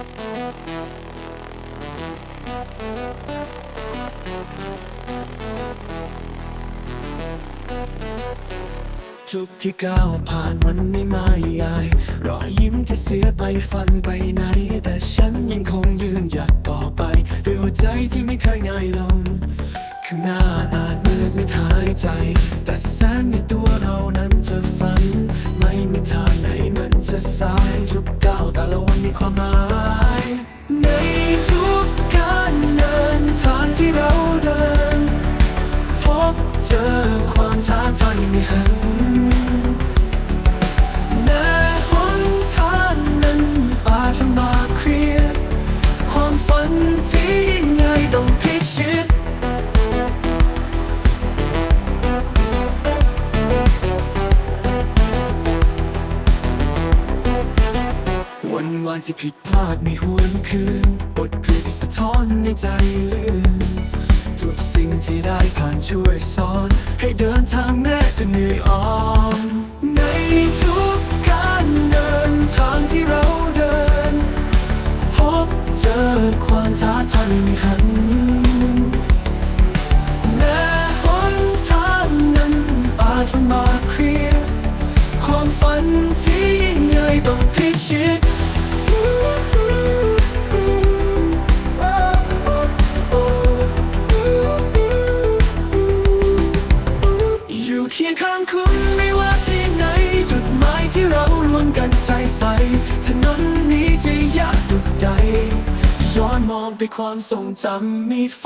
ทุกที่ก้าวผ่านมันไม่มายาย รอยยิ้มจะเสียไปฟันไปไหน แต่ฉันยังคงยืนหยัดต่อไป ด้วยหัวใจที่ไม่เคยง่ายลง ข้างหน้าอาจมืดไม่หายใจ แต่แสงในตัวเรานั้น ในทุกการเดินทางที่เราเดิน พบเจอความท้าทายไม่หัน วันวานที่ผิดพลาดไม่หวนคืน บทเรียนที่สะท้อนในใจลื่นทุกสิ่งที่ได้ผ่านช่วยสอน ให้เดินทางแม้จะเหนื่อยอ่อนในทุกการเดินทางที่เราเดิน พบเจอความท้าทายไม่หัน ไม่ว่าที่ไหน จุดหมายที่เรารวมกันใจใส่ถนนนี้จะยากดุดใด ย้อนมองไปความทรงจำมีไฟ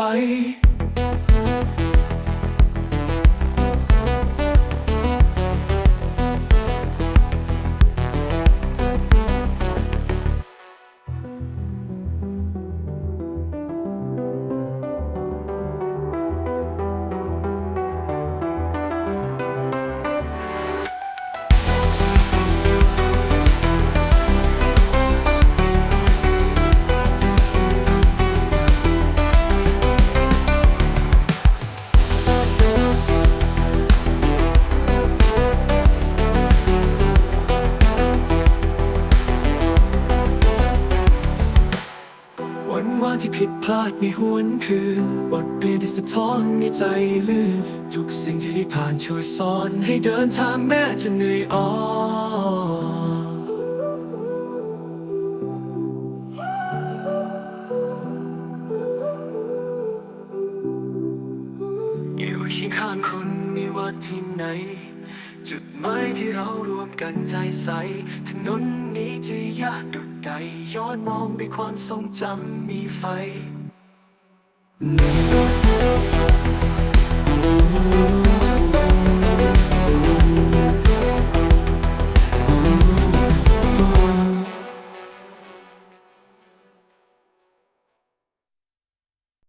ที่ผิดพลาดไม่หวนคืน บทเรียนที่สะท้อนในใจลื่น ทุกสิ่งที่ได้ผ่านช่วยสอนให้เดินทางแม้จะเหนื่อยอ่อนอยู่เคียงข้างคุณไม่ว่าที่ไหน จุดหมายที่เรารวมกันใจใสถนนนี้จะยากดุดใดย้อนมองไปความทรงจำมีไฟ